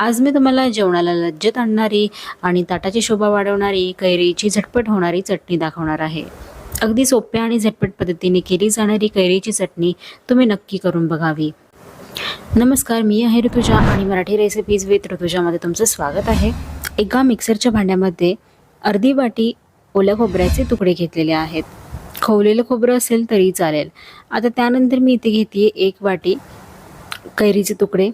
आज मी तुम्हाला जेवणाला लज्जत आणणारी आणि ताटाची शोभा वाढवणारी कैरीची झटपट होणारी चटणी दाखवणार आहे. अगदी सोप्या आणि झटपट पद्धतीने केली जाणारी कैरीची चटणी तुम्ही नक्की करून बघावी. नमस्कार मी आहे ऋतुजा आणि मराठी रेसिपीज विथ ऋतुजामध्ये तुमचं स्वागत आहे. एका मिक्सरच्या भांड्यामध्ये अर्धी वाटी ओल्या खोबऱ्याचे तुकडे घेतलेले आहेत. खवलेलं खोबरं असेल तरी चालेल. आता त्यानंतर मी इथे घेते एक वाटी कैरीचे तुकडे.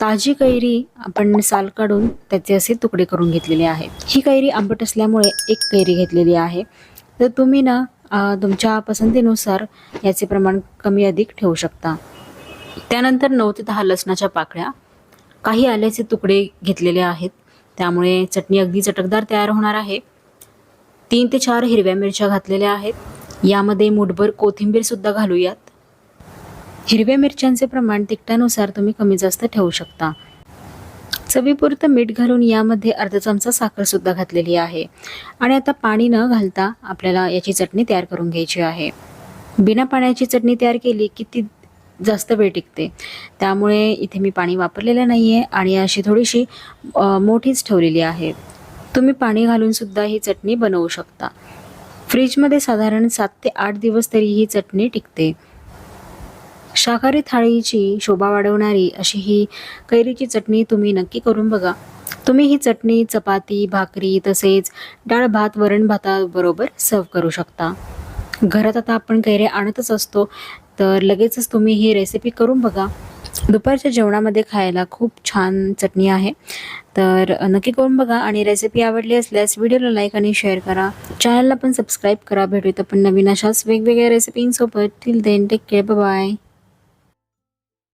ताजी कैरी आपण साल काढून त्याचे असे तुकडे करून घेतलेले आहेत. ही कैरी आंबट असल्यामुळे एक कैरी घेतलेली आहे. तर तुम्ही ना तुमच्या पसंतीनुसार याचे प्रमाण कमी अधिक ठेवू शकता. त्यानंतर नऊ ते दहा लसणाच्या पाकळ्या काही आल्याचे तुकडे घेतलेले आहेत. त्यामुळे चटणी अगदी चटकदार तयार होणार आहे. तीन ते चार हिरव्या मिरच्या घातलेल्या आहेत. यामध्ये मुठभर कोथिंबीरसुद्धा घालूयात. हिरव्या मिरच्यांचे प्रमाण तिखटानुसार तुम्ही कमी जास्त ठेवू शकता. चवीपुरतं मीठ घालून यामध्ये अर्धा चमचा साखरसुद्धा घातलेली आहे. आणि आता पाणी न घालता आपल्याला याची चटणी तयार करून घ्यायची आहे. बिना पाण्याची चटणी तयार केली की ती जास्त वेळ टिकते. त्यामुळे इथे मी पाणी वापरलेलं नाही आहे आणि अशी थोडीशी मोठीच ठेवलेली आहे. तुम्ही पाणी घालूनसुद्धा ही चटणी बनवू शकता. फ्रीजमध्ये साधारण सात ते आठ दिवस तरी ही चटणी टिकते. शाकाहारी थाळीची शोभा वाढवणारी अशी ही कैरीची चटणी तुम्ही नक्की करून बघा. तुम्ही ही चटणी चपाती भाकरी तसेच डाळ भात वरण भाताबरोबर सर्व करू शकता. घरात आता आपण कैऱ्या आणतच असतो तर लगेचच तुम्ही ही रेसिपी करून बघा. दुपारच्या जेवणामध्ये खायला खूप छान चटणी आहे. तर नक्की करून बघा आणि रेसिपी आवडली असल्यास व्हिडिओला लाईक आणि शेअर करा. चॅनलला पण सबस्क्राईब करा. भेटूयात आपण नवीन अशाच वेगवेगळ्या रेसिपींसोबत till then take care bye